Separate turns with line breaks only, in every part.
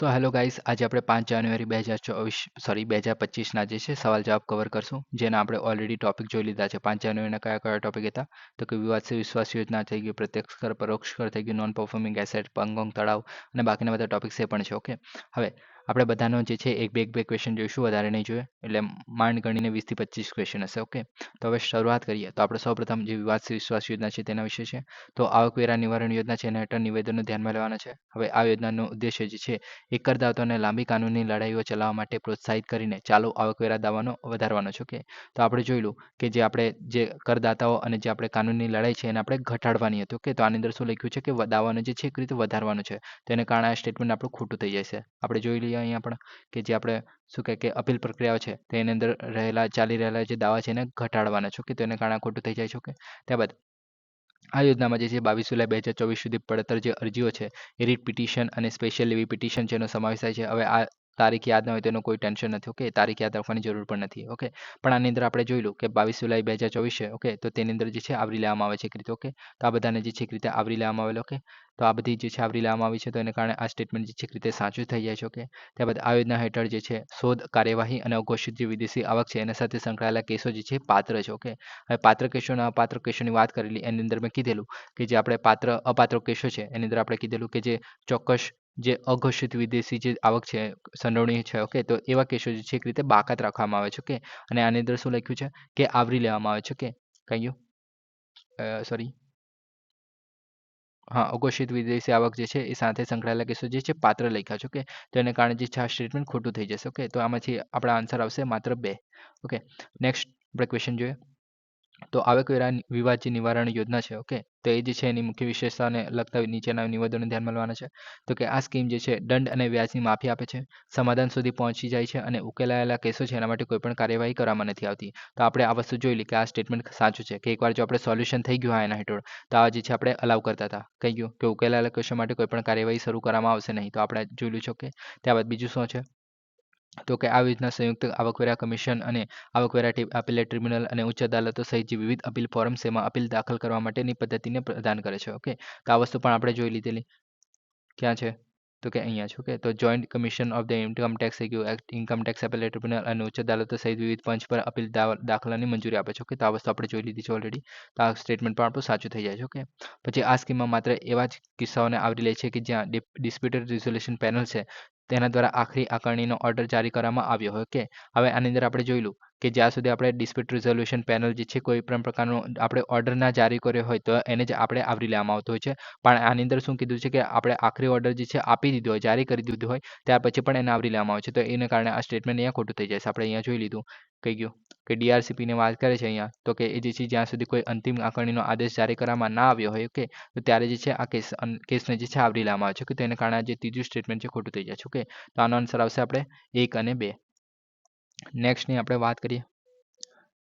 So hello guys આજે આપણે પાંચ જાન્યુઆરી બે હજાર ચોવીસ સોરી બે હજાર પચીસના જે છે, સવાલ જવાબ કવર કરશું. જેના આપણે ઓલરેડી ટોપિક જોઈ લીધા છે. પાંચ જાન્યુઆરીના કયા કયા ટોપિક હતા? તો કે વિવાદ વિશ્વાસ યોજના થઈ ગઈ, પ્રત્યક્ષ કર, પરોક્ષ કર થઈ ગયું નોન પરફોર્મિંગ એસેટ પંગોંગ, તળાવ અને બાકીના બધા ટોપિક્સ એ પણ છે ઓકે હવે આપણે બધાનો જે છે એક બે એક બે ક્વેશ્ચન જોઈશું, વધારે નહીં જોઈએ. એટલે માંડ ગણીને વીસથી પચીસ ક્વેશ્ચન હશે ઓકે તો હવે શરૂઆત કરીએ. તો આપણે સૌપ્રથમ જે વિવાદ વિશ્વાસ યોજના છે તેના વિશે છે. તો આવકવેરા નિવારણ યોજના છે એના હેઠળ નિવેદનો ધ્યાનમાં લેવાના છે. હવે આ યોજનાનો ઉદ્દેશ્ય જે છે એ કરદાતાઓને લાંબી કાનૂની લડાઈઓ ચલાવવા માટે પ્રોત્સાહિત કરીને ચાલુ આવકવેરા દાવાનો વધારવાનો છે ઓકે તો આપણે જોઈ લો કે જે આપણે જે કરદાતાઓ અને જે આપણે કાનૂની લડાઈ છે એને આપણે ઘટાડવાની હતી ઓકે તો આની અંદર શું લખ્યું છે કે દાવાનો જે છે એક રીતે વધારવાનો છે? તેને કારણે આ સ્ટેટમેન્ટ આપણું ખોટું થઈ છે. આપણે જોઈ લઈએ. અહીંયા પણ કે જે આપણે શું કહે કે અપીલ પ્રક્રિયાઓ છે તેની અંદર રહેલા, ચાલી રહેલા જે દાવા છે એને ઘટાડવાના છો. કે તેને કારણે ખોટું થઈ જાય છો. કે ત્યારબાદ આ યોજનામાં જે છે બાવીસ જુલાઈ બે હજાર ચોવીસ સુધી પડતર જે અરજીઓ છે, એ રીટ પિટિશન અને સ્પેશિયલ એવી પિટિશન જેનો સમાવેશ થાય છે. હવે આ તારીખ યાદ ન હોય તેનો કોઈ ટેન્શન નથી ઓકે તારીખ યાદ રાખવાની જરૂર પણ નથી ઓકે પણ આની અંદર આપણે જોઈ લો કે બાવીસ જુલાઈ બે હજાર ચોવીસ છે ઓકે તો તેની અંદર જે છે આવરી લેવામાં આવે છે એક રીતે ઓકે તો આ બધાને જે છે એક રીતે આવરી લેવામાં આવેલો ઓકે તો આ બધી જે છે આવરી લેવામાં આવી છે તો એને કારણે આ સ્ટેટમેન્ટ જે છે એક રીતે સાચું થઈ જાય છે ઓકે ત્યારબાદ આ યોજના હેઠળ જે છે શોધ, કાર્યવાહી અને અઘોષિત જે વિદેશી આવક છે, એના સાથે સંકળાયેલા કેસો જે છે પાત્ર છે ઓકે હવે પાત્ર કેસોના અપાત્ર કેસોની વાત કરેલી, એની અંદર મેં કીધેલું કે જે આપણે પાત્ર, અપાત્ર કેસો છે, એની અંદર આપણે કીધેલું કે જે ચોક્કસ જે અઘોષિત વિદેશી જે આવક છે સંડોવણી છે ઓકે તો એવા કેસો જે છે, એક રીતે બાકાત રાખવામાં આવે છે ઓકે અને આની અંદર શું લખ્યું છે કે આવરી લેવામાં આવે છે ઓકે કઈ ગયું સોરી હા, અઘોષિત વિદેશી આવક જે છે, એ સાથે સંકળાયેલા કેસો જે છે, પાત્ર લખ્યા છે ઓકે તો એને કારણે જે છે સ્ટેટમેન્ટ ખોટું થઈ જશે ઓકે તો આમાંથી આપણા આન્સર આવશે માત્ર બે ઓકે નેક્સ્ટ આપણે ક્વેશ્ચન જોઈએ. તો આવકવેરા વિવાદ નિવારણ યોજના છે ઓકે તો એ જે છે એની મુખ્ય વિશેષતાને લગતા નીચેના નિવેદનો ધ્યાનમાં લેવાના છે. તો કે આ સ્કીમ જે છે, દંડ અને વ્યાજની માફી આપે છે, સમાધાન સુધી પહોંચી જાય છે અને ઉકેલાયેલા કેસો છે, એના માટે કોઈપણ કાર્યવાહી કરવામાં નથી આવતી. તો આપણે આ વસ્તુ જોઈ લી કે આ સ્ટેટમેન્ટ સાચું છે, કે એકવાર જો આપણે સોલ્યુશન થઈ ગયું હોય એના હેઠળ, તો આ જે છે આપણે અલાવ કરતા હતા. કહી ગયું કે ઉકેલાયેલા કેસો માટે કોઈ પણ કાર્યવાહી શરૂ કરવામાં આવશે નહીં. તો આપણે જોયેલું છે કે ત્યારબાદ બીજું શું છે? તો કે આ રીતના સંયુક્ત આવકવેરા કમિશન અને આવકવેરા અપીલેટ ટ્રિબ્યુનલ અને ઉચ્ચ અદાલતો સહિત જે વિવિધ અપીલ ફોરમ્સ એમાં અપીલ દાખલ કરવા માટેની પદ્ધતિને પ્રદાન કરે છે. ઓકે? તો આ વસ્તુ પણ આપણે જોઈ લીધેલી. ક્યાં છે? તો કે અહીંયા છે. ઓકે? તો joint commission of the income tax થઈ ગયું ઇન્કમ ટેક્સ અપીલેટ ટ્રિબ્યુનલ અને ઉચ્ચ અદાલતો સહિત વિવિધ પંચ પર અપીલ દાખલાની મંજૂરી આપે છે. ઓકે? તો આ વસ્તુ આપણે જોઈ લીધી છે ઓલરેડી તો આ સ્ટેટમેન્ટ પણ આપણું સાચું થઈ જાય છે. ઓકે? પછી આ સ્કીમમાં માત્ર એવા જ કિસ્સાઓને આવરી લે છે કે જ્યાં ડિસ્પ્યુટેડ રિઝોલ્યુશન પેનલ છે. તેના દ્વારા આખરી આકારણીનો ઓર્ડર જારી કરવામાં આવ્યો. હતો ઓકે હવે આની અંદર આપણે જોયેલું કે જ્યાં સુધી આપણે ડિસ્પ્યુટ રિઝોલ્યુશન પેનલ જે છે કોઈ પણ પ્રકારનો આપણે ઓર્ડર ના જારી કર્યો હોય તો એને જ આપણે આવરી લેવામાં આવતો હોય છે. પણ આની અંદર શું કીધું છે કે આપણે આખરી ઓર્ડર જે છે આપી દીધો હોય જારી કરી દીધો હોય, ત્યાર પછી પણ એને આવરી લેવામાં આવે છે. તો એને કારણે આ સ્ટેટમેન્ટ અહીંયા ખોટું થઈ જાય છે આપણે અહીંયા જોઈ લીધું, કહી ગયું કે ડીઆરસીપીની વાત કરે છે અહીંયા, તો કે એ જે છે જ્યાં સુધી કોઈ અંતિમ આકારણીનો આદેશ જારી કરવામાં ના આવ્યો હોય, ઓકે, તો ત્યારે જે છે આ કેસ કેસને જે છે આવરી લેવામાં આવે છે. કે તેને કારણે જે ત્રીજું સ્ટેટમેન્ટ છે ખોટું થઈ જાય છે ઓકે, તો આનો આન્સર આવશે આપણે એક અને બે. નેક્સ્ટની આપણે વાત કરીએ,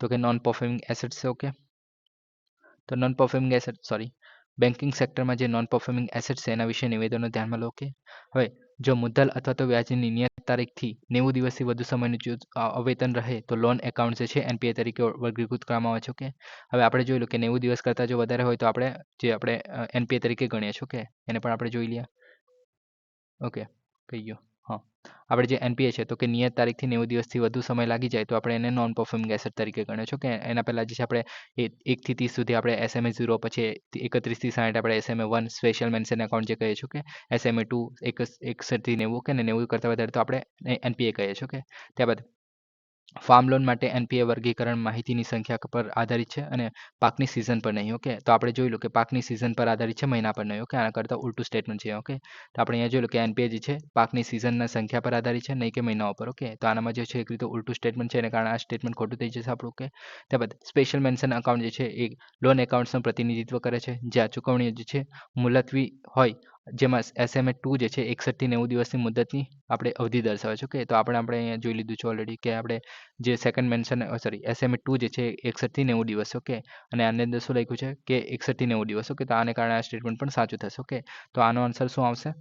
તો કે નોન પરફોર્મિંગ એસેટ્સ છે ઓકે તો non performing asset sorry banking સેક્ટરમાં જે નોન પરફોર્મિંગ એસેટ છે, એના વિશે નિવેદનો ધ્યાનમાં લો કે હવે, જો મુદ્દલ અથવા તો વ્યાજની નિયત તારીખથી નેવું દિવસથી વધુ સમયનું જો અવેતન રહે, તો લોન એકાઉન્ટ જે છે એનપીએ તરીકે વર્ગીકૃત કરવામાં આવે છે ઓકે હવે આપણે જોઈ લો કે નેવું દિવસ કરતાં જો વધારે હોય, તો આપણે જે આપણે એનપીએ તરીકે ગણીએ છીએ ઓકે એને પણ આપણે જોઈ લઈએ ઓકે કહી ગયો. આપણે જે એનપીએ છે તો કે નિયત તારીખથી નેવું દિવસથી વધુ સમય લાગી જાય તો આપણે એને નોન પરફોર્મિંગ એસેટ તરીકે ગણ્યો છો કે એના પહેલાં જે છે આપણે એકથી ત્રીસ સુધી આપણે એસએમએ ઝીરો પછી એકત્રીસથી સાઠ આપણે SMA one special mention account જે કહીએ છીએ કે એસએમએ ટુ એક એકસઠથી નેવું કે નેવું કરતાં વધારે તો આપણે એનપીએ કહીએ છીએ કે ત્યારબાદ ફાર્મ લોન માટે એનપીએ વર્ગીકરણ માહિતીની સંખ્યા પર આધારિત છે અને પાકની સિઝન પર નહીં ઓકે તો આપણે જોઈ લો કે પાકની સિઝન પર આધારિત છે, મહિના પર નહીં ઓકે આના કરતાં ઉલટું સ્ટેટમેન્ટ છે ઓકે તો આપણે અહીંયા જોઈ લો કે એનપીએ જે છે, પાકની સિઝનના સંખ્યા પર આધારિત છે, નહીં કે મહિનાઓ પર ઓકે તો આનામાં જે છે, એક રીતે ઉલટું સ્ટેટમેન્ટ છે, એને કારણે આ સ્ટેટમેન્ટ ખોટું થઈ જશે આપણું ઓકે ત્યારબાદ સ્પેશિયલ મેન્શન અકાઉન્ટ જે છે, એ લોન એકાઉન્ટ્સનું પ્રતિનિધિત્વ કરે છે, જ્યાં ચૂકવણીઓ જે છે, મુલતવી હોય જેમાં એસએમએ ટુ જે છે, એકસઠથી નેવું દિવસની મુદતની આપણે અવધિ દર્શાવે છે ઓકે તો આપણે આપણે અહીંયા જોઈ લીધું છે ઓલરેડી કે આપણે જે second mention sorry SMA two જે છે, એકસઠથી નેવું દિવસ ઓકે અને આની અંદર શું લખ્યું છે કે એકસઠથી નેવું દિવસ ઓકે તો આને કારણે આ સ્ટેટમેન્ટ પણ સાચું થશે ઓકે તો આનો આન્સર શું આવશે?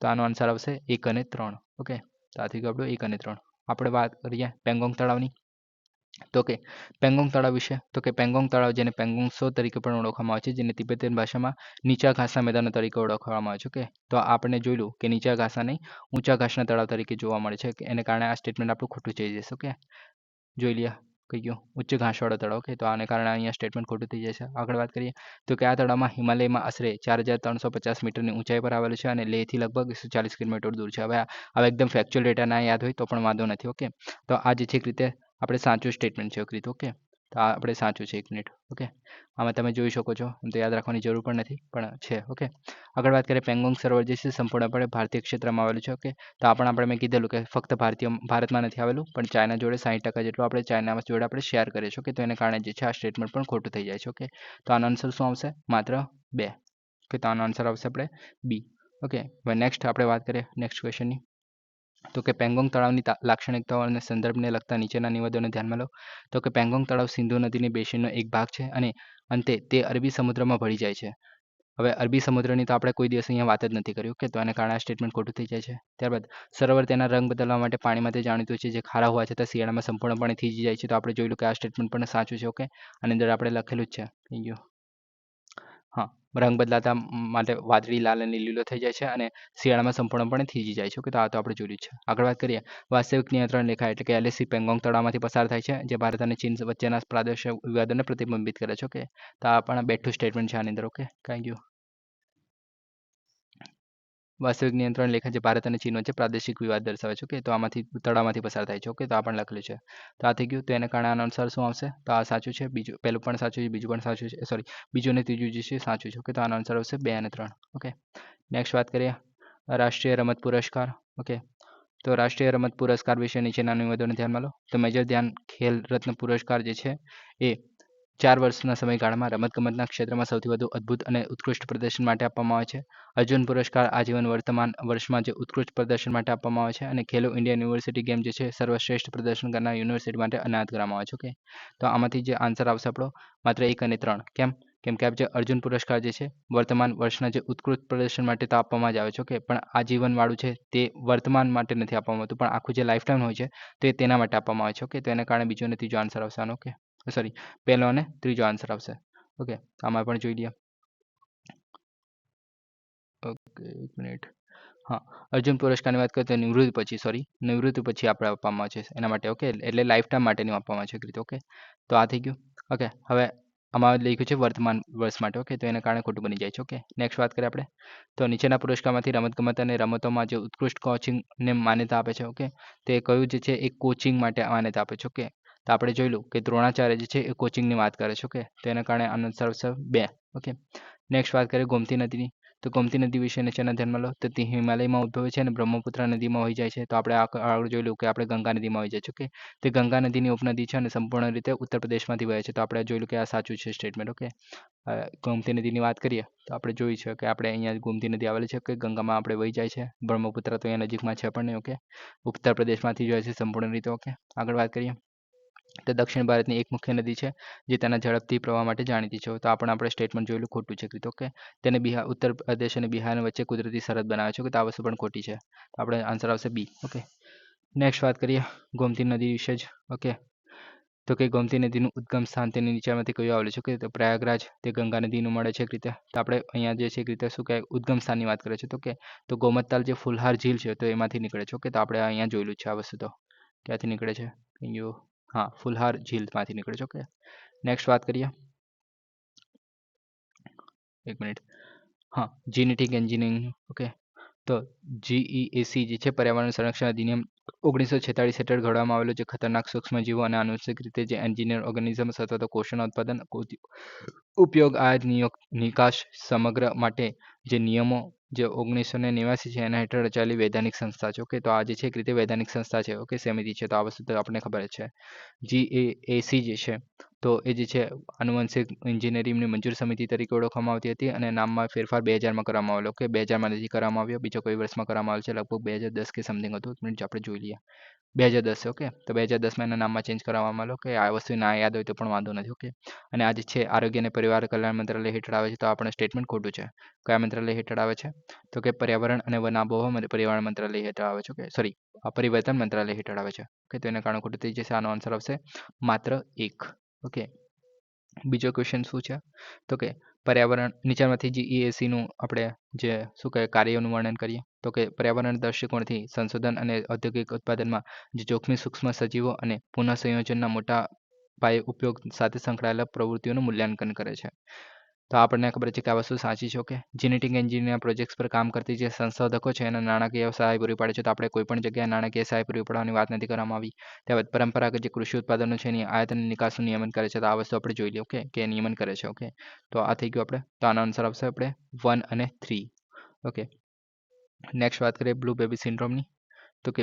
તો આનો આન્સર આવશે એક અને ત્રણ ઓકે તો આથી આપણું એક અને ત્રણ. આપણે વાત કરીએ પેંગોંગ તળાવની. તો કે પેંગોંગ તળાવ વિશે, તો કે પેંગોંગ તળાવ જેને પેંગોંગ સો તરીકે પણ ઓળખવામાં આવે છે, જેને તિબેતિયન ભાષામાં નીચા ઘાસના મેદાનો તરીકે ઓળખવામાં આવે છે, ઓકે? તો આપણે જોયેલું કે નીચા ઘાસના નહીં ઊંચા ઘાસના તળાવ તરીકે જોવા મળે છે, કે એને કારણે આ સ્ટેટમેન્ટ આપણું ખોટું થઈ જશે, ઓકે? જોઈ લઈએ કહી ગયું, ઉચ્ચ ઘાસવાળો તળાવ, ઓકે? તો આને કારણે અહીંયા સ્ટેટમેન્ટ ખોટું થઈ જશે. આગળ વાત કરીએ, તો કે આ તળાવમાં હિમાલયમાં આશરે ચાર હજાર ત્રણસો પચાસ મીટરની ઊંચાઈ પર આવેલું છે અને લેહથી લગભગ એકસો ચાલીસ કિલોમીટર દૂર છે. હવે હવે એકદમ ફેક્ચ્યુઅલ ડેટા ના યાદ હોય તો પણ વાંધો નથી, ઓકે? તો આ જે છે રીતે આપણે સાચું સ્ટેટમેન્ટ છે એક ઓકે તો આ આપણે સાચું છે, એક મિનિટ ઓકે આમાં તમે જોઈ શકો છો, આમ તો યાદ રાખવાની જરૂર પણ નથી, પણ છે ઓકે આગળ વાત કરીએ પેંગોંગ સરોવર જે છે, સંપૂર્ણપણે ભારતીય ક્ષેત્રમાં આવેલું છે ઓકે તો આ પણ આપણે મેં કીધેલું કે ફક્ત ભારતીય, ભારતમાં નથી આવેલું, પણ ચાઇના જોડે સાહીઠ ટકા જેટલું આપણે ચાઇના જોડે આપણે શેર કરીએ છીએ ઓકે તો એને કારણે જે છે, આ સ્ટેટમેન્ટ પણ ખોટું થઈ જાય છે ઓકે તો આનો આન્સર શું આવશે? માત્ર બે ઓકે તો આનો આન્સર આવશે આપણે બી ઓકે હવે નેક્સ્ટ આપણે વાત કરીએ નેક્સ્ટ ક્વેશ્ચનની તો કે પેંગોંગ તળાવની લાક્ષણિકતાઓ અને સંદર્ભને લગતા નીચેના નિવેદનો ધ્યાનમાં લો. તો કે પેંગોંગ તળાવ સિંધુ નદીની બેસિનનો એક ભાગ છે અને અંતે તે અરબી સમુદ્રમાં ભળી જાય છે. હવે અરબી સમુદ્રની તો આપણે કોઈ દિવસ અહીંયા વાત જ નથી કરી, ઓકે? તો એને કારણે આ સ્ટેટમેન્ટ ખોટું થઈ જાય છે. ત્યારબાદ, સરોવર તેના રંગ બદલવા માટે પાણીમાં તે જાણીતું છે, જે ખારા હોવા છતાં શિયાળામાં સંપૂર્ણપણે થીજી જાય છે. તો આપણે જોઈ લો કે આ સ્ટેટમેન્ટ પણ સાચું છે, ઓકે? આની અંદર આપણે લખેલું જ છે. થઈ ગયું હા, રંગ બદલાતા માટે વાદળી, લાલ અને લીલો થઈ જાય છે અને શિયાળામાં સંપૂર્ણપણે થીજી જાય છે. ઓકે, તો આ તો આપણે જોયું છે. આગળ વાત કરીએ. વાસ્તવિક નિયંત્રણ રેખા એટલે કે એલએસી પેંગોંગ તળાવમાંથી પસાર થાય છે, જે ભારત અને ચીન વચ્ચેના પ્રાદેશિક વિવાદોને પ્રતિબિંબિત કરે છે. ઓકે, તો આ પણ બેઠું સ્ટેટમેન્ટ છે આની અંદર. Okay, thank you. વાસ્તવિક નિયંત્રણ રેખા જે ભારત અને ચીન વચ્ચે પ્રાદેશિક વિવાદ દર્શાવે છે. ઓકે તો આમાંથી તળાવમાંથી પસાર થાય છે. ઓકે તો આ પણ લખેલું છે. તો આ થઈ ગયું. તો એને કારણે આનો અનુસાર શું આવશે? તો આ સાચું છે, બીજું, પહેલું પણ સાચું છે, બીજું પણ સાચું છે સોરી બીજું અને ત્રીજું જે છે, સાચું છે. ઓકે તો આનો અનુસાર આવશે બે અને ત્રણ. ઓકે નેક્સ્ટ વાત કરીએ. રાષ્ટ્રીય રમત પુરસ્કાર. ઓકે તો રાષ્ટ્રીય રમત પુરસ્કાર વિશે નીચેના નિવેદનો ધ્યાનમાં લો. તો મેજર ધ્યાન ખેલ રત્ન પુરસ્કાર જે છે, એ ચાર વર્ષના સમયગાળામાં રમતગમતના ક્ષેત્રમાં સૌથી વધુ અદ્ભુત અને ઉત્કૃષ્ટ પ્રદર્શન માટે આપવામાં આવે છે. અર્જુન પુરસ્કાર આજીવન વર્તમાન વર્ષમાં જે ઉત્કૃષ્ટ પ્રદર્શન માટે આપવામાં આવે છે અને ખેલો ઇન્ડિયા યુનિવર્સિટી ગેમ જે છે, સર્વશ્રેષ્ઠ પ્રદર્શન કરનાર યુનિવર્સિટી માટે અનાયત કરવામાં આવે છે ઓકે તો આમાંથી જે આન્સર આવશે આપણો, માત્ર એક અને ત્રણ, કેમ? કેમ કે આ જે અર્જુન પુરસ્કાર જે છે, વર્તમાન વર્ષના જે ઉત્કૃષ્ટ પ્રદર્શન માટે તો આપવામાં જ આવે છે ઓકે પણ આજીવનવાળું છે તે વર્તમાન માટે નથી આપવામાં આવતું, પણ આખું જે લાઈફ ટાઈમ હોય છે તે તેના માટે આપવામાં આવે છે ઓકે તો એના કારણે બીજો અને ત્રીજો આન્સર આવશે ઓકે સોરી પહેલો અને ત્રીજો આન્સર આવશે. ઓકે આમાં પણ જોઈ લઈએ ઓકે એક મિનિટ હા, અર્જુન પુરસ્કારની વાત કરીએ તો નિવૃત્તિ પછી સોરી નિવૃત્તિ પછી આપણે આપવામાં છે, એના માટે ઓકે એટલે લાઈફ ટાઈમ માટેનું આપવામાં છે રીતે ઓકે તો આ થઈ ગયું. ઓકે હવે આમાં લખ્યું છે વર્તમાન વર્ષ માટે ઓકે તો એના કારણે ખોટું બની જાય છે ઓકે નેક્સ્ટ વાત કરીએ આપણે. તો નીચેના પુરસ્કારમાંથી રમતગમત અને રમતોમાં જે ઉત્કૃષ્ટ કોચિંગને માન્યતા આપે છે ઓકે તે કયું જે છે એ કોચિંગ માટે માન્યતા આપે છે ઓકે તો આપણે જોયેલું કે દ્રોણાચાર્ય જે છે એ કોચિંગની વાત કરે છે ઓકે તો એના કારણે આનો આન્સર બે ઓકે નેક્સ્ટ વાત કરીએ ગોમતી નદીની. તો ગોમતી નદી વિશે નીચેના ધ્યાનમાં લો. તો તે હિમાલયમાં ઉદ્ભવે છે અને બ્રહ્મપુત્ર નદીમાં વહી જાય છે. તો આપણે આગળ જોઈ લઉં કે આપણે ગંગા નદીમાં હોઈ જાય છે ઓકે તે ગંગા નદીની ઉપનદી છે અને સંપૂર્ણ રીતે ઉત્તર પ્રદેશમાંથી વહે છે. તો આપણે જોઈ લઉં કે આ સાચું છે સ્ટેટમેન્ટ ઓકે ગોમતી નદીની વાત કરીએ, તો આપણે જોઈ છે કે આપણે અહીંયા ગોમતી નદી આવેલી છે, કે ગંગામાં આપણે વહી જાય છે. બ્રહ્મપુત્ર તો અહીંયા નજીકમાં છે પણ નહીં ઓકે ઉત્તર પ્રદેશમાંથી જોઈએ છે સંપૂર્ણ રીતે ઓકે આગળ વાત કરીએ. તે દક્ષિણ ભારતની એક મુખ્ય નદી છે, જે તેના ઝડપથી પ્રવાહ માટે જાણીતી છે. તો આ પણ આપણે સ્ટેટમેન્ટ જોયેલું ખોટું છે કીધું ઓકે તેને બિહાર ઉત્તર પ્રદેશ અને બિહાર વચ્ચે કુદરતી સરહદ બનાવે છે કે તો આ વસ્તુ પણ ખોટી છે. તો આપણે આન્સર આવશે બી ઓકે નેક્સ્ટ વાત કરીએ ગોમતી નદી વિશે જ ઓકે તો કે ગોમતી નદીનું ઉદ્ગમ સ્થાન તેની નીચેમાંથી કયું આવેલું છે? કે પ્રયાગરાજ, તે ગંગા નદીનું મળે છે એક રીતે. તો આપણે અહીંયા જે છે એક રીતે શું કહેવાય, ઉદ્ગમ સ્થાનની વાત કરે છે તો કે, તો ગોમતતાલ જે ફુલહાર ઝીલ છે તો એમાંથી નીકળે છે ઓકે તો આપણે અહીંયા જોયેલું છે આ વસ્તુ તો. ક્યાંથી નીકળે છે? યુ હા, ફુલહાર ઝીલમાંથી નીકળે છે ઓકે નેક્સ્ટ વાત કરીએ. એક મિનિટ હા જીનેટિક એન્જિનિયરિંગ ઓકે તો જીઈએસી જે છે, પર્યાવરણ સંરક્ષણ અધિનિયમ ઓગણીસો છેતાળીસ હેઠળ ઘડવામાં આવેલો જે ખતરનાક સૂક્ષ્મજીવો અને આનુવંશિક રીતે જે એન્જિનિયર ઓર્ગેનિઝમ્સ અથવા તો કોષોના ઉત્પાદન ઉપયોગ, આયાત નિકાસ સમગ્ર માટે જે નિયમો જે ઓગણીસો ને નેવાસી છે, એના હેઠળ રચાયેલી વૈધાનિક સંસ્થા છે. ઓકે તો આ જે છે, એક રીતે વૈધાનિક સંસ્થા છે. ઓકે સમિતિ છે. તો આ વસ્તુ આપણને ખબર છે. જી એ એસી જે છે તો એ જે છે આનુવંશિક એન્જિનિયરિંગની મંજૂર સમિતિ તરીકે ઓળખવામાં આવતી હતી અને નામમાં ફેરફાર બે હજારમાં કરવામાં આવેલો કે બે હજારમાં નથી કરવામાં આવ્યો, બીજો કોઈ વર્ષમાં કરવામાં આવ્યો છે, લગભગ બે હજાર દસ કે સમથિંગ હતું, એક મિનિટ આપણે જોઈ લઈએ. બે હજાર દસ ઓકે તો બે હજાર દસમાં એના નામમાં ચેન્જ કરવામાં આવ્યો કે આ વસ્તુ ના યાદ હોય તો પણ વાંધો નથી ઓકે અને આ છે, આરોગ્ય અને પરિવાર કલ્યાણ મંત્રાલય હેઠળ આવે છે, તો આપણે સ્ટેટમેન્ટ ખોટું છે. કયા મંત્રાલય હેઠળ આવે છે? તો કે પર્યાવરણ અને વન આબોહવા પરિવહન મંત્રાલય હેઠળ આવે છે ઓકે સોરી પરિવર્તન મંત્રાલય હેઠળ આવે છે ઓકે તો એના કારણે ખોટું થઈ જશે, આનો આન્સર આવશે માત્ર એક. ઓકે બીજો ક્વેશ્ચન શું છે? તો કે પર્યાવરણ નીચેમાંથી જે ઈએસસીનું આપણે જે શું કહે કાર્યનું વર્ણન કરીએ, તો કે પર્યાવરણ દૃષ્ટિકોણથી સંશોધન અને ઔદ્યોગિક ઉત્પાદનમાં જે જોખમી સૂક્ષ્મ સજીવો અને પુનઃસંયોજનના મોટા પાયે ઉપયોગ સાથે સંકળાયેલા પ્રવૃત્તિઓનું મૂલ્યાંકન કરે છે. તો આપણને ખબર છે કે આ વસ્તુ સાચી છે ઓકે જેનેટિક એન્જિનિયર પ્રોજેક્ટ્સ પર કામ કરતી જે સંશોધકો છે, એના નાણાકીય સહાય પૂરી પાડે છે, તો આપણે કોઈ પણ જગ્યાએ નાણાકીય સહાય પૂરી પાડવાની વાત નથી કરવામાં આવી. ત્યારબાદ પરંપરાગત જે કૃષિ ઉત્પાદનો છે, એની આયાત અને નિકાસનું નિયમન કરે છે, તો આ વસ્તુ આપણે જોઈ લઈએ ઓકે કે નિયમન કરે છે ઓકે તો આ થઈ ગયું આપણે. તો આનો આન્સર આવશે આપણે વન અને થ્રી ઓકે નેક્સ્ટ વાત કરીએ બ્લુ બેબી સિન્ડ્રોમની. તો કે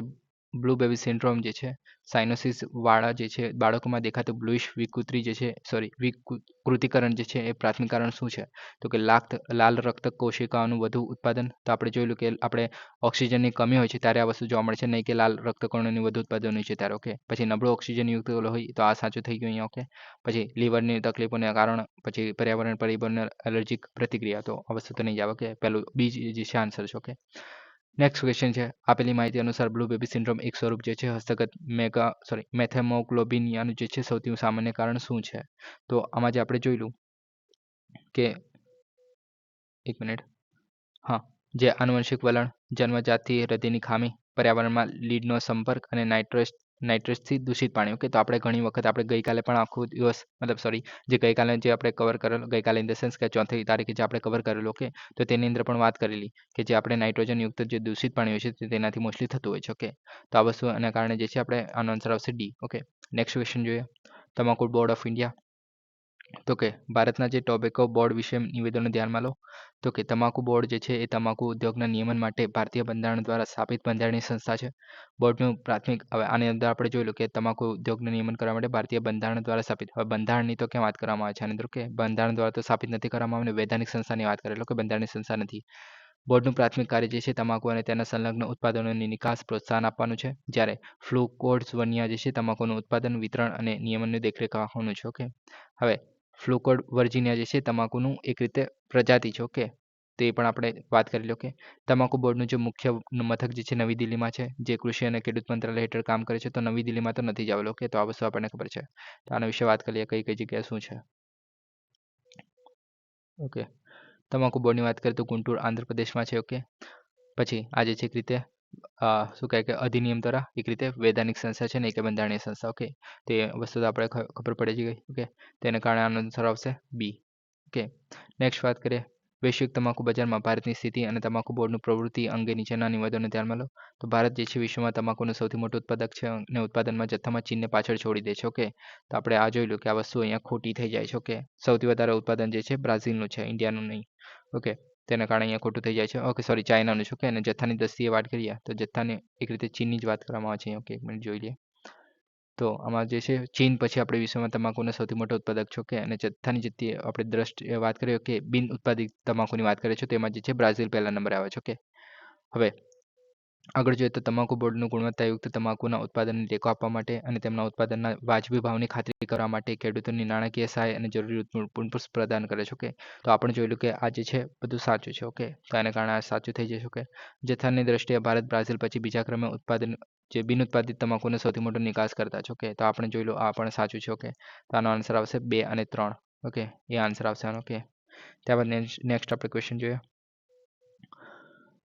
બ્લુ બેબી સિન્ડ્રોમ જે છે સાઇનોસિસ વાળા જે છે, બાળકોમાં દેખાતું બ્લુઇશ વિકૃતિ જે છે સોરી વિકૃતિકરણ જે છે એ પ્રાથમિક કારણ શું છે? તો કે લાખ લાલ રક્ત કોશિકાઓનું વધુ ઉત્પાદન, તો આપણે જોયેલું કે આપણે ઓક્સિજનની કમી હોય છે ત્યારે આ વસ્તુ જોવા મળે છે, નહીં કે લાલ રક્તકણોની વધુ ઉત્પાદન હોય છે ત્યારે ઓકે પછી નબળો ઓક્સિજન યુક્ત હોય, તો આ સાચું થઈ ગયું અહીંયા ઓકે પછી લીવરની તકલીફોને કારણ, પછી પર્યાવરણ પરિબળને એલર્જીક પ્રતિક્રિયા, તો આ વસ્તુ તો નહીં જ આવે ઓકે પહેલું બીજ જે છે આન્સર છે ઓકે નેક્સ્ટ ક્વેશ્ચન છે. આપેલી માહિતી અનુસાર બ્લુ બેબી સિન્ડ્રોમ એક સ્વરૂપ જે છે, હસ્તગત મેગા સોરી મેથેમોગ્લોબિનિયાનું જે છે, સૌથી સામાન્ય કારણ શું છે? તો આમાં જે આપણે જોયેલું કે એક મિનિટ. હા, જે આનુવંશિક વલણ જન્મજાતથી હૃદયની ખામી, પર્યાવરણમાં લીડનો સંપર્ક અને નાઇટ્રોસ નાઇટ્રેસથી દૂષિત પાણી. ઓકે તો આપણે ઘણી વખત આપણે ગઈકાલે પણ આખો દિવસ, મતલબ સોરી જે ગઈકાલે જે આપણે કવર કરેલું, ગઈકાલે ઇન ધ સેન્સ કે ચોથી તારીખે જે આપણે કવર કરેલું ઓકે તો તેની અંદર પણ વાત કરેલી કે જે આપણે નાઇટ્રોજનયુક્ત જે દૂષિત પાણી હોય છે તેનાથી મોસ્ટલી થતું હોય છે ઓકે તો આ વસ્તુ એના કારણે જે છે આપણે આનો આન્સર આવશે ડી ઓકે નેક્સ્ટ ક્વેશ્ચન જોઈએ. તમાકુ બોર્ડ ઓફ ઇન્ડિયા તો કે ભારતના જે ટોબેકો બોર્ડ વિશે નિવેદનો ધ્યાનમાં લો. તો કે તમાકુ બોર્ડ જે છે એ તમાકુ ઉદ્યોગના નિયમન માટે ભારતીય બંધારણ દ્વારા સ્થાપિત બંધારણીય સંસ્થા છે. બોર્ડનું પ્રાથમિક, હવે આની અંદર આપણે જોયેલું કે તમાકુ ઉદ્યોગનું નિયમન કરવા માટે ભારતીય બંધારણ દ્વારા સ્થાપિત, હવે બંધારણની તો ક્યાં વાત કરવામાં આવે છે? આની અંદર કે બંધારણ દ્વારા તો સ્થાપિત નથી કરવામાં આવે વૈધાનિક સંસ્થાની વાત કરેલો કે બંધારણની સંસ્થા નથી. બોર્ડનું પ્રાથમિક કાર્ય જે છે તમાકુ અને તેના સંલગ્ન ઉત્પાદનોની નિકાસ પ્રોત્સાહન આપવાનું છે. જ્યારે ફ્લુ કોડ્સ વન્યા જે છે તમાકુનું ઉત્પાદન, વિતરણ અને નિયમનની દેખરેખ રાખવાનું છે ઓકે હવે ફ્લુકોડ વર્જિનિયા જે છે તમાકુનું એક રીતે પ્રજાતિ છે, ઓકે? તો પણ આપણે વાત કરી લો કે તમાકુ બોર્ડનું જે મુખ્ય મથક જે છે નવી દિલ્હીમાં છે, જે કૃષિ અને ખેડૂત મંત્રાલય હેઠળ કામ કરે છે, તો નવી દિલ્હીમાં તો નથી જ આવેલો, ઓકે? તો આ વસ્તુ આપણને ખબર છે. તો આના વિશે વાત કરીએ, કઈ કઈ જગ્યાએ શું છે? ઓકે? તમાકુ બોર્ડની વાત કરીએ તો ગુંટુર આંધ્રપ્રદેશમાં છે, ઓકે? પછી આજે છે એક રીતે શું કહે કે અધિનિયમ દ્વારા એક રીતે વૈધાનિક સંસ્થા છે ને એક બંધારણીય સંસ્થા ઓકે તે વસ્તુ આપણે ખબર પડી ગઈ ઓકે તેને કારણે આનો આન્સર આવશે બી ઓકે નેક્સ્ટ વાત કરીએ. વૈશ્વિક તમાકુ બજારમાં ભારતની સ્થિતિ અને તમાકુ બોર્ડનું પ્રવૃત્તિ અંગે નીચેના નિવેદનો ધ્યાનમાં લો. તો ભારત જે છે વિશ્વમાં તમાકુનું સૌથી મોટું ઉત્પાદક છે અને ઉત્પાદનમાં જથ્થામાં ચીનને પાછળ છોડી દે છે ઓકે તો આપણે આ જોઈ લો કે આ વસ્તુ અહીંયા ખોટી થઈ જાય છે ઓકે સૌથી વધારે ઉત્પાદન જે છે બ્રાઝિલનું છે, ઇન્ડિયાનું નહીં ઓકે તેના કારણે અહીંયા ખોટું થઈ જાય છે. ઓકે સોરી ચાઇનાનું છે ઓકે અને જથ્થાની દ્રષ્ટિએ વાત કરીએ, તો જથ્થાને એક રીતે ચીનની જ વાત કરવામાં આવે છે. ઓકે એક મિનિટ જોઈ લઈએ. તો આમાં જે છે, ચીન પછી આપણે વિશ્વમાં તમાકુનો સૌથી મોટો ઉત્પાદક છો કે અને જથ્થાની જતી આપણે દ્રષ્ટિ વાત કરીએ કે બિન ઉત્પાદિત તમાકુની વાત કરીએ છીએ તેમાં જે છે, બ્રાઝિલ પહેલા નંબરે આવે છે ઓકે હવે આગળ જોઈએ તો તમાકુ બોર્ડનું ગુણવત્તાયુક્ત તમાકુના ઉત્પાદનને ટેકો આપવા માટે અને તેમના ઉત્પાદનના વાજબી ભાવની ખાતરી કરવા માટે ખેડૂતોની નાણાકીય સહાય અને જરૂરી પ્રદાન કરે છે, ઓકે? તો આપણે જોયેલું કે આ જે છે, બધું સાચું છે, ઓકે? તો એના કારણે આ સાચું થઈ જશે, ઓકે? જથ્થાની દ્રષ્ટિએ ભારત, બ્રાઝિલ પછી બીજા ક્રમે ઉત્પાદન, જે બિન ઉત્પાદિત તમાકુનો સૌથી મોટો નિકાસ કરતા છે, ઓકે? તો આપણે જોઈ લો આ પણ સાચું છે, ઓકે? તો આનો આન્સર આવશે બે અને ત્રણ, ઓકે? એ આન્સર આવશે ઓકે? ત્યારબાદ નેક્સ્ટ આપણે ક્વેશ્ચન જોઈએ.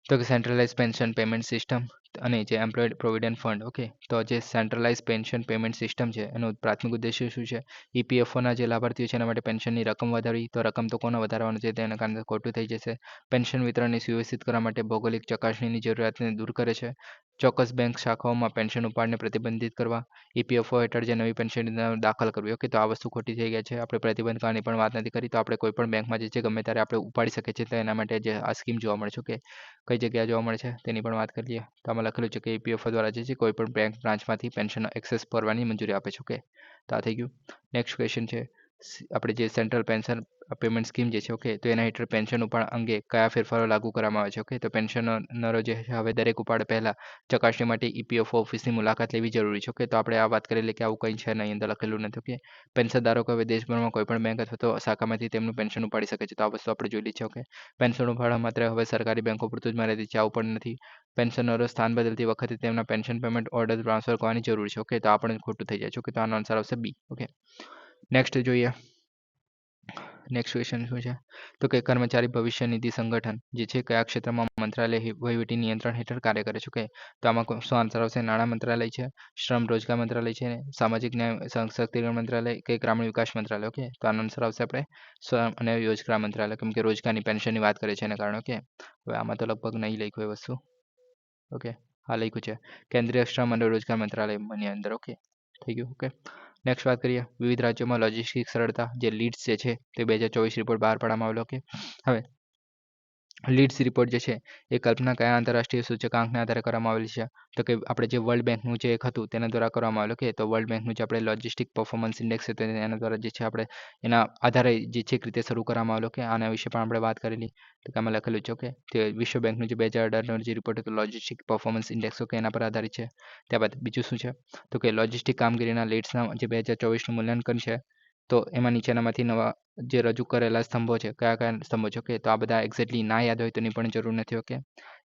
તો કે સેન્ટ્રલાઇઝ પેન્શન પેમેન્ટ સિસ્ટમ અને જે એમ્પ્લોયડ પ્રોવિડન્ટ ફંડ ઓકે તો જે સેન્ટ્રલાઇઝ પેન્શન પેમેન્ટ સિસ્ટમ છે, એનો પ્રાથમિક ઉદ્દેશ્ય શું છે? ઈપીએફઓના જે લાભાર્થીઓ છે, એના માટે પેન્શનની રકમ વધારવી. તો રકમ તો કોને વધારવાનું છે? તેના કારણે ખોટું થઈ જશે. પેન્શન વિતરણને સુવ્યવસ્થિત કરવા માટે ભૌગોલિક ચકાસણીની જરૂરિયાતને દૂર કરે છે. ચોક્કસ બેંક શાખાઓમાં પેન્શન ઉપાડને પ્રતિબંધિત કરવા ઈપીએફઓ હેઠળ જે નવી પેન્શન દાખલ કરવી ઓકે તો આ વસ્તુ ખોટી થઈ ગઈ છે, આપણે પ્રતિબંધ કરવાની પણ વાત નથી કરી, તો આપણે કોઈ પણ બેંકમાં જે છે ગમે ત્યારે આપણે ઉપાડી શકીએ છીએ, તો એના માટે જે આ સ્કીમ જોવા મળે છે કઈ જગ્યાએ જોવા મળે છે, તેની પણ વાત કરીએ. તો આમાં લખેલું છે કે ઈપીએફઓ દ્વારા જે છે કોઈ પણ બેંક બ્રાન્ચમાંથી પેન્શન એક્સેસ કરવાની મંજૂરી આપે છે ઓકે તો આ થઈ ગયું. નેક્સ્ટ ક્વેશ્ચન છે આપણે જે સેન્ટ્રલ પેન્શન પેમેન્ટ સ્કીમ જે છે ઓકે તો એના હેઠળ પેન્શન ઉપાડ અંગે કયા ફેરફારો લાગુ કરવામાં આવે છે ઓકે તો પેન્શનરો જે છે હવે દરેક ઉપાડ પહેલાં ચકાસણી માટે ઈપીએફઓ ઓફિસની મુલાકાત લેવી જરૂરી છે ઓકે તો આપણે આ વાત કરેલી કે આવું કંઈ છે નહીં, અંદર લખેલું નથી ઓકે પેન્શન ધારકો હવે દેશભરમાં કોઈ પણ બેંક અથવા તો શાખામાંથી તેમનું પેન્શન ઉપાડી શકે છે, તો આ વસ્તુ આપણે જોઈ છે ઓકે પેન્શન ઉપાડવા માત્ર હવે સરકારી બેંકો પૂરતું જ મર્યાદિત છે આવું પણ નથી પેન્શનરો સ્થાન બદલતી વખતે તેમના પેન્શન પેમેન્ટ ઓર્ડર ટ્રાન્સફર કરવાની જરૂર છે ઓકે તો આ ખોટું થઈ જાય છે ઓકે તો આનો આન્સર આવશે બી ઓકે નેક્સ્ટ જોઈએ. નેક્સ્ટ ક્વેશ્ચન શું છે? તો કે કર્મચારી ભવિષ્ય નિધિ સંગઠન, જે છે કયા ક્ષેત્રમાં મંત્રાલય વહીવટી નિયંત્રણ હેઠળ કાર્ય કરે છે? કે તો આમાં શું આન્સર આવશે? નાણાં મંત્રાલય છે, શ્રમ રોજગાર મંત્રાલય છે, સામાજિક ન્યાય, સશક્તિકરણ મંત્રાલય કે ગ્રામીણ વિકાસ મંત્રાલય? ઓકે. તો આનો આન્સર આવશે આપણે શ્રમ અને રોજગાર મંત્રાલય, કેમ કે રોજગારની પેન્શનની વાત કરે છે એના કારણે. ઓકે. હવે આમાં તો લગભગ નહીં લખ્યું એ વસ્તુ. ઓકે. હા, લખ્યું છે. કેન્દ્રીય શ્રમ અને રોજગાર મંત્રાલયની અંદર. ઓકે. થઈ ગયું. ઓકે. નેક્સ્ટ વાત કરીએ, વિવિધ રાજ્યોમાં લોજિસ્ટિક સરળતા જે લીડ્સ જે છે તે બે હજાર ચોવીસ રિપોર્ટ બહાર પાડવામાં આવેલો કે હવે લીડ્સ રિપોર્ટ જે છે, એ કલ્પના કયા આંતરરાષ્ટ્રીય સૂચકાંકના આધારે કરવામાં આવેલી છે? તો કે આપણે જે વર્લ્ડ બેંકનું જે એક હતું, તેના દ્વારા કરવામાં આવેલું કે તો વર્લ્ડ બેંકનું જે આપણે લોજિસ્ટિક પરફોર્મન્સ ઇન્ડેક્સ હતો એના દ્વારા જે છે આપણે એના આધારે જે છે રીતે શરૂ કરવામાં આવેલો કે આના વિશે પણ આપણે વાત કરેલી. તો કે આમાં લખેલું છે, ઓકે? તે વિશ્વ બેંકનું જે બે હજાર અઢારનો જે રિપોર્ટ હતો લોજિસ્ટિક પરફોર્મન્સ ઇન્ડેક્સ ઓકે? એના પર આધારિત છે. ત્યારબાદ બીજું શું છે? તો કે લોજિસ્ટિક કામગીરીના લીડ્સના જે બે હજાર ચોવીસનું મૂલ્યાંકન છે તો એમાં નીચેનામાંથી નવા જે રજૂ કરેલા સ્તંભો છે, કયા કયા સ્તંભો છે, ઓકે, તો આ બધા એક્ઝેક્ટલી ના યાદ હોય તો એની પણ જરૂર નથી, ઓકે.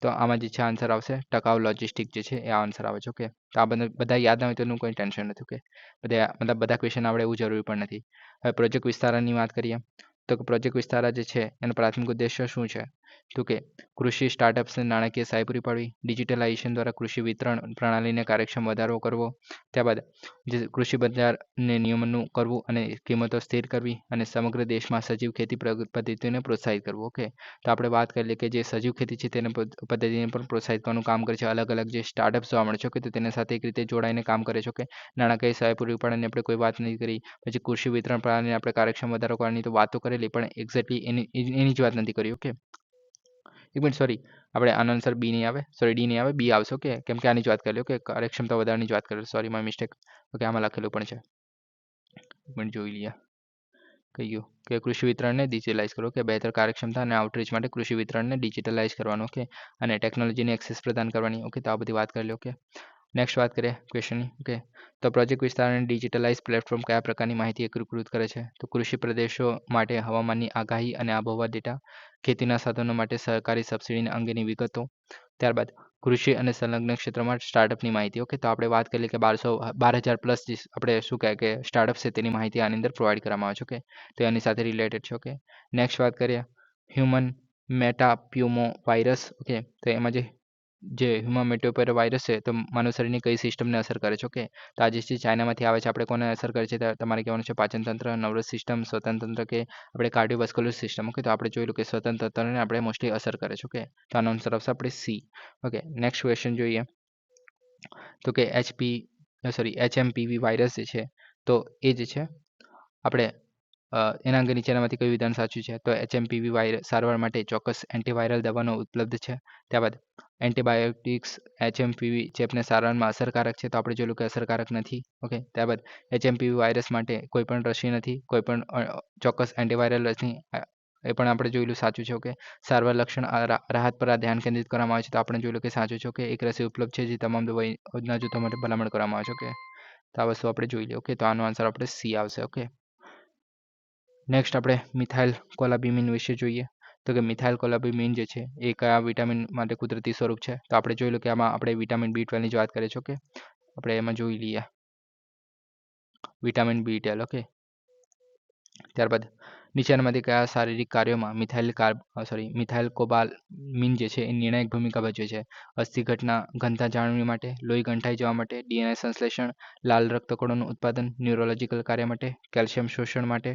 તો આમાં જે છે આન્સર આવશે, ટકાઉ લોજિસ્ટિક જે છે એ આન્સર આવે છે, ઓકે. તો આ બધા યાદ ના હોય તો કોઈ ટેન્શન નથી, ઓકે. બધા મતલબ બધા ક્વેશ્ચન આવડે એવું જરૂરી પણ નથી. હવે પ્રોજેક્ટ વિસ્તારની વાત કરીએ, તો પ્રોજેક્ટ વિસ્તારા જે છે, એનો પ્રાથમિક ઉદ્દેશ્ય શું છે? તો કે કૃષિ સ્ટાર્ટઅપ્સને નાણાકીય સહાય પૂરી પાડવી ડિજિટલાઇઝેશન દ્વારા કૃષિ વિતરણ પ્રણાલીને કાર્યક્ષમ વધારો કરવો, ત્યારબાદ જે કૃષિ બજારને નિયમનનું કરવું અને કિંમતો સ્થિર કરવી અને સમગ્ર દેશમાં સજીવ ખેતી પદ્ધતિને પ્રોત્સાહિત કરવું, ઓકે? તો આપણે વાત કરીએ કે જે સજીવ ખેતી છે તેને પદ્ધતિને પણ પ્રોત્સાહિત કરવાનું કામ કરે છે. અલગ અલગ જે સ્ટાર્ટઅપ્સ જોવા મળે છે કે તેના સાથે એક રીતે જોડાઈને કામ કરે છે કે નાણાકીય સહાય પૂરી પાડવાની આપણે કોઈ વાત નહીં કરી. પછી કૃષિ વિતરણ પ્રણાલીને આપણે કાર્યક્ષમ વધારો કરવાની તો વાતો કરેલી, પણ એક્ઝેક્ટલી એની એની જ વાત નથી કરી, ઓકે? એક મિનિટ સોરી આપણે આનો આન્સર બી નહીં આવે. સોરી ડી નહીં આવે. બી આવશે ઓકે કેમ કે આની જ વાત કરી કે કાર્યક્ષમતા વધારાની જ વાત કરી સોરી માય મિસ્ટેક ઓકે આમાં લખેલું પણ છે. એક મિનિટ જોઈ લઈએ કહ્યું કે કૃષિ વિતરણને ડિજિટલાઇઝ કરો કે બહેતર કાર્યક્ષમતા અને આઉટરીચ માટે કૃષિ વિતરણને ડિજિટલાઇઝ કરવાનું ઓકે અને ટેકનોલોજીની એક્સેસ પ્રદાન કરવાની ઓકે તો આ બધી વાત કરી લો ઓકે નેક્સ્ટ વાત કરીએ ક્વેશ્ચનની ઓકે તો પ્રોજેક્ટ વિસ્તાર અને ડિજિટલાઇઝ પ્લેટફોર્મ કયા પ્રકારની માહિતી એકીકૃત કરે છે? તો કૃષિ પ્રદેશો માટે હવામાનની આગાહી અને આબોહવા ડેટા ખેતીના સાધનો માટે સહકારી સબસિડી અંગેની વિગતો. ત્યારબાદ કૃષિ અને સંલગ્ન ક્ષેત્રમાં સ્ટાર્ટઅપની માહિતી. ઓકે તો આપણે વાત કરીએ કે બારસો, બાર હજાર પ્લસ આપણે શું કહે કે સ્ટાર્ટઅપ છે તેની માહિતી આની અંદર પ્રોવાઈડ કરવામાં આવે છે. ઓકે તો એની સાથે રિલેટેડ છે. ઓકે નેક્સ્ટ વાત કરીએ. હ્યુમન મેટાપ્યુમો વાયરસ ઓકે તો એમાં જે જે હ્યુમામેટોપેર વાયરસ છે, તો માનવ શરીરની કઈ સિસ્ટમને અસર કરે છે? ઓકે તો આજે જે ચાઇનામાંથી આવે છે, આપણે કોને અસર કરે છે? તમારે કહેવાનું છે પાચન તંત્ર નર્વસ સિસ્ટમ સ્વતંત્ર કે આપણે કાર્ડિયોવાસ્ક્યુલર સિસ્ટમ ઓકે તો આપણે જોયેલું કે સ્વતંત્ર તંત્રને આપણે મોસ્ટલી અસર કરે છે. ઓકે તો આનો આન્સર આવશે આપણે સી ઓકે નેક્સ્ટ ક્વેશ્ચન જોઈએ. તો કે એચપી સોરી એચએમપીવી વાયરસ જે છે, તો એ જે છે, આપણે એના અંગે નીચેનામાંથી કયું વિધાન સાચું છે? તો એચએમપીવી વાયરસ સારવાર માટે ચોક્કસ એન્ટીવાયરલ દવાનો ઉપલબ્ધ છે. ત્યારબાદ એન્ટીબાયોટિક્સ એચએમપીવી ચેપને સારવારમાં અસરકારક છે, તો આપણે જોયું કે અસરકારક નથી. ઓકે ત્યારબાદ એચએમપીવી વાયરસ માટે કોઈપણ રસી નથી કોઈપણ ચોક્કસ એન્ટીવાયરલ રસી એ પણ આપણે જોયેલું સાચું છે ઓકે સારવાર લક્ષણ રાહત પર ધ્યાન કેન્દ્રિત કરવામાં આવે છે, તો આપણે જોયેલું કે સાચું છે કે એક રસી ઉપલબ્ધ છે, જે તમામ દવાઈના જૂથો માટે ભલામણ કરવામાં આવે છે ઓકે તો આ વસ્તુ આપણે જોઈ લઈએ ઓકે તો આનો આન્સર આપણે સી આવશે ઓકે નેક્સ્ટ આપણે મિથાઇલ કોલાબિમિન વિશે જોઈએ. તો કે મિથાઇલ કોલાબિમિન જે છે, એ કયા વિટામિન માટે કુદરતી સ્વરૂપ છે? તો આપણે જોઈ લો કે આમાં આપણે વિટામિન બી ટ્વેલ્વની જ વાત કરીએ છીએ ઓકે આપણે એમાં જોઈ લઈએ. વિટામિન બી ટ્વેલ્વ ઓકે ત્યારબાદ નીચેનામાંથી કયા શારીરિક કાર્યોમાં methyl carb sorry methyl cobalamin જે છે, એ નિર્ણાયક ભૂમિકા ભજવે છે? અસ્થિ ઘટના ઘનતા જાળવણી માટે, લોહી ગંઠાઈ જવા માટે, ડીએનએ સંશ્લેષણ, લાલ રક્તકણોનું ઉત્પાદન ન્યુરોલોજીકલ કાર્ય માટે, કેલ્શિયમ શોષણ માટે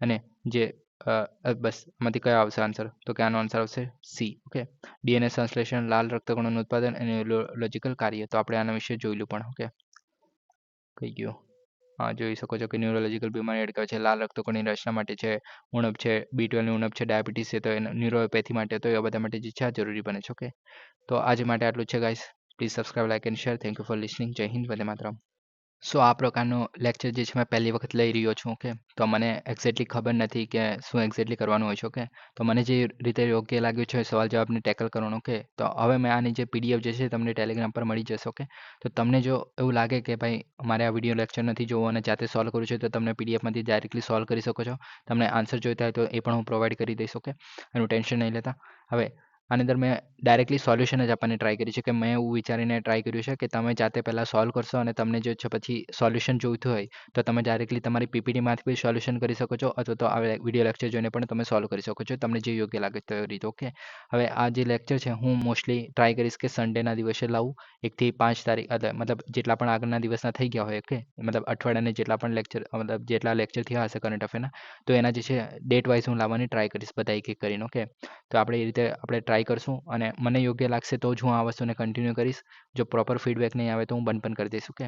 અને જે બસ, આમાંથી કયો આવશે આન્સર તો કે આનો આન્સર આવશે સી ઓકે ડીએનએ સંશ્લેષણ લાલ રક્તકણોનું ઉત્પાદન અને લોજિકલ કાર્ય. તો આપણે આના વિશે જોયેલું પણ ઓકે કઈ ગયું? હા, જોઈ શકો છો કે ન્યુરોલોજીકલ બીમારી અટકાવે છે, લાલ રક્તકણની રચના માટે છે, ઉણપ છે બી ટ્વેલ્વની ઉણપ છે ડાયાબિટીસ છે, તો ન્યુરોપેથી માટે, તો એ બધા માટે જે છે જરૂરી બને છે ઓકે તો આજે માટે આટલું છે guys please subscribe like and share thank you for listening Jai Hind, Vande Mataram. સો આ પ્રકારનો લેક્ચર જે છે, મેં પહેલી વખત લઈ રહ્યો છું, ઓકે? તો મને એક્ઝેક્ટલી ખબર નથી કે શું એક્ઝેક્ટલી કરવાનું હોય છે, ઓકે? તો મને જે રીતે યોગ્ય લાગ્યું છે, સવાલ જવાબને ટેકલ કરવાનું, ઓકે? તો હવે મેં આની જે પીડીએફ જે છે તમને ટેલિગ્રામ પર મળી જશે, ઓકે? તો તમને જો એવું લાગે કે ભાઈ મારે આ વીડિયો લેક્ચર નથી જોવો અને જાતે સોલ્વ કરવું છે, તો તમને પીડીએફમાંથી ડાયરેક્ટલી સોલ્વ કરી શકો છો. તમને આન્સર જોઈતા હોય તો એ પણ હું પ્રોવાઈડ કરી દઈશ, ઓકે? એનું ટેન્શન નહીં લેતા. હવે આની અંદર મેં ડાયરેક્ટલી સોલ્યુશન જ આપવાની ટ્રાય કરી છે કે મેં એવું વિચારીને ટ્રાય કર્યું છે કે તમે જાતે પહેલાં સોલ્વ કરશો અને તમને જો છે પછી સોલ્યુશન જોઈતું હોય તો તમે ડાયરેક્ટલી તમારી પીપીટીમાંથી બી સોલ્યુશન કરી શકો છો અથવા તો આ વીડિયો લેક્ચર જોઈને પણ તમે સોલ્વ કરી શકો છો તમને જે યોગ્ય લાગે તો રીતે ઓકે હવે આ જે લેક્ચર છે હું મોસ્ટલી ટ્રાય કરીશ કે સન્ડેના દિવસે લાવું એકથી પાંચ તારીખ મતલબ જેટલા પણ આગળના દિવસના થઈ ગયા હોય ઓકે મતલબ અઠવાડિયાને જેટલા પણ લેક્ચર મતલબ જેટલા લેક્ચર થયા હશે કરંટ અફેરના તો એના જે છે ડેટ વાઇઝ હું લાવવાની ટ્રાય કરીશ બધા એક એક કરીને ઓકે તો આપણે એ રીતે આપણે ટ્રાય કરશું અને મને યોગ્ય લાગશે તો જ હું આ વસ્તુને કન્ટિન્યુ કરીશ. જો પ્રોપર ફીડબેક નહીં આવે તો હું બંધ પણ કરી દઈશ ઓકે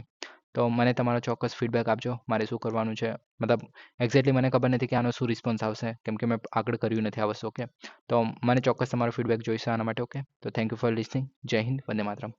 તો મને તમારો ચોક્કસ ફીડબેક આપજો, મારે શું કરવાનું છે? મતલબ એક્ઝેક્ટલી મને ખબર નથી કે આનો શું રિસ્પોન્સ આવશે, કેમ કે મેં આગળ કર્યું નથી આ વસ્તુ ઓકે તો મને ચોક્કસ તમારો ફીડબેક જોઈશે આના માટે ઓકે તો thank you for listening Jai Hind, Vande Mataram.